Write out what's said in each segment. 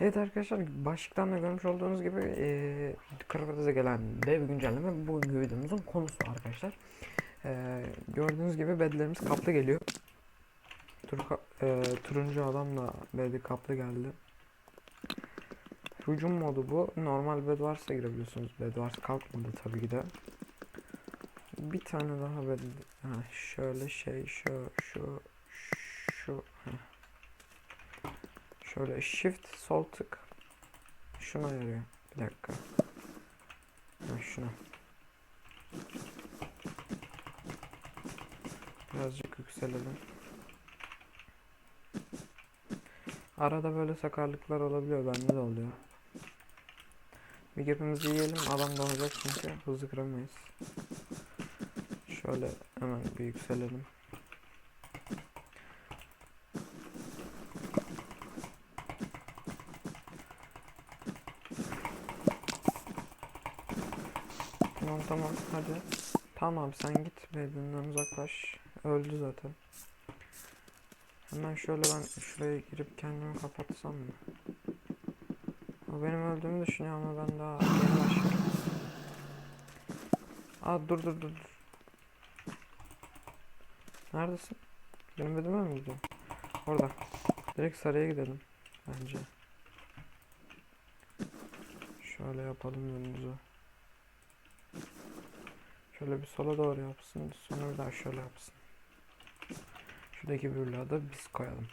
Evet arkadaşlar başlıktan da görmüş olduğunuz gibi eee Karafataz'a gelen dev güncelleme bugünkü videomuzun konusu arkadaşlar. Eee, gördüğünüz gibi bedlerimiz kaplı geliyor. Tur eee, turuncu adamla bedi kaplı geldi. Hücum modu bu. Normal bed varsa girebiliyorsunuz. Bed varsa kalkmadı tabii ki de. Bir tane daha bed. Ha, şöyle şey şu şu şu. heh. Şöyle shift sol tık. Şuna yarıyor. Bir dakika. Ha, şuna. Birazcık yükselelim. Arada böyle sakarlıklar olabiliyor. Bende de oluyor. Bir hepimiz yiyelim. Adam doğacak çünkü hızlı kıramayız. Şöyle hemen bir yükselelim. Tamam tamam hadi. Tamam abi sen git bedeninden uzaklaş. Öldü zaten. Hemen şöyle ben şuraya girip kendimi kapatsam mı? O benim öldüğümü düşünüyor ama ben daha yeni başladım. Aa dur dur dur. Neredesin? Benim bedime mi gidiyorsun? Orada. Direkt sarıya gidelim. Bence. Şöyle yapalım önümüzü. Şöyle bir sola doğru yapsın. Sonra bir daha şöyle yapsın. Şuradaki bürlağı da biz koyalım.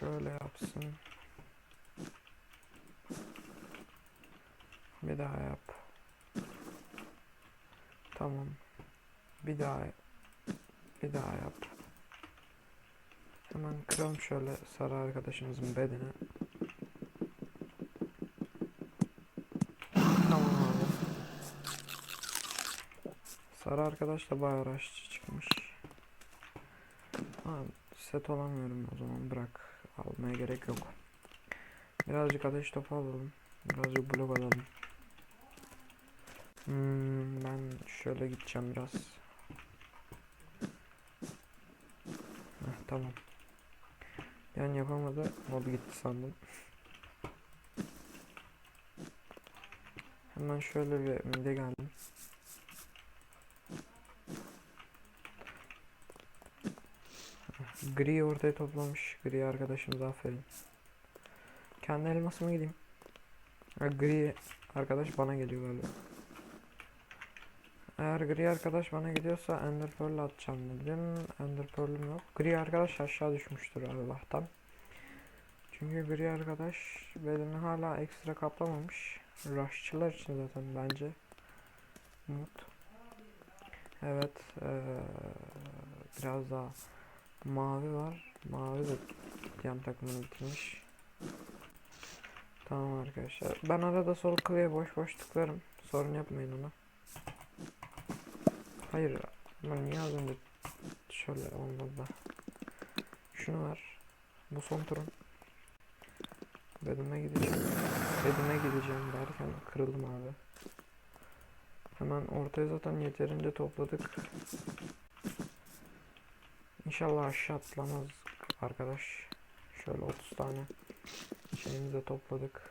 Şöyle yapsın. Bir daha yap. Tamam. Bir daha bir daha yap. Hemen kıralım şöyle sarı arkadaşımızın bedeni. Tamam abi. Sarı arkadaş da bayağı uğraşçı çıkmış. Ha, set olamıyorum o zaman bırak. Almaya gerek yok. Birazcık ateş topu alalım. Birazcık blok alalım. Hmm, ben şöyle gideceğim biraz. Heh, tamam. Yani yapamadı. Modu gitti sandım. Hemen şöyle bir mide geldim. Gri ortaya toplamış. Gri arkadaşımız aferin. Kendi elmasıma gideyim. Gri arkadaş bana geliyor galiba. Eğer gri arkadaş bana gidiyorsa Ender Pearl atacağım dedim. Ender Pearl'üm yok. Gri arkadaş aşağı düşmüştür Allah'tan. Çünkü gri arkadaş bedeni hala ekstra kaplamamış. Rushçılar için zaten bence. Umut. Evet. eee, biraz daha mavi var. Mavi de yan takımını bitirmiş. Tamam arkadaşlar. Ben arada sol klavye boş boş tıklarım. Sorun yapmayın ona. Hayır. Ben niye az önce şöyle olmadı. Şunu ver. Bu son turun. Bedime gideceğim. Bedime gideceğim derken kırıldım abi. Hemen ortaya zaten yeterince topladık. İnşallah aşağı atlamaz arkadaş. Şöyle 30 tane şeyimizi topladık.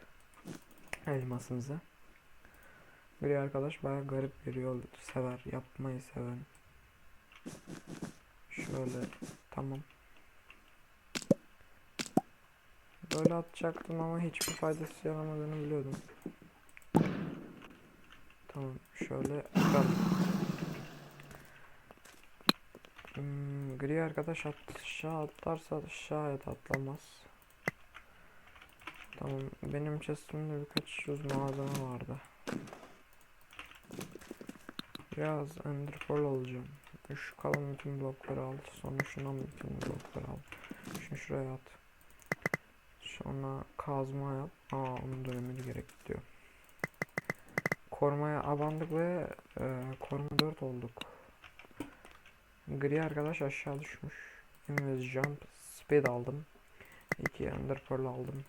Elmasımızı. Bir arkadaş bayağı garip bir yol sever. Yapmayı seven. Şöyle tamam. Böyle atacaktım ama hiçbir faydası yaramadığını biliyordum. Tamam şöyle atalım. Arkadaş aşağı atlarsa şayet atlamaz. Tamam benim chestimde birkaç yüz malzeme vardı. Biraz ender pearl alacağım. Şu kalan bütün blokları al. Sonra şundan bütün blokları al. Şunu şuraya at. Sonra kazma yap. Aa onun dönemini gerek diyor. Korumaya abandık ve e, koruma 4 olduk. Gri arkadaş aşağı düşmüş. Invis jump speed aldım. 2 ender pearl aldım.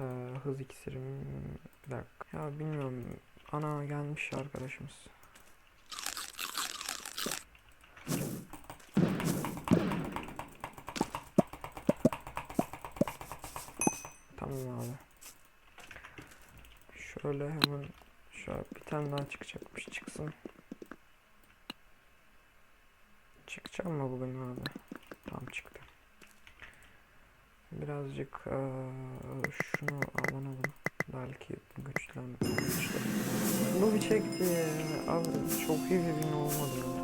Ee, hız iksirim bir dakika. Ya bilmiyorum. Ana gelmiş arkadaşımız. Tamam abi. Şöyle hemen şöyle bir tane daha çıkacakmış çıksın. Çıkacak mı bugün abi? Tam çıktı. Birazcık eee, şunu alalım. Belki güçlen. güçlen- Bu bir çekti. Abi çok iyi bir win olmadı ya.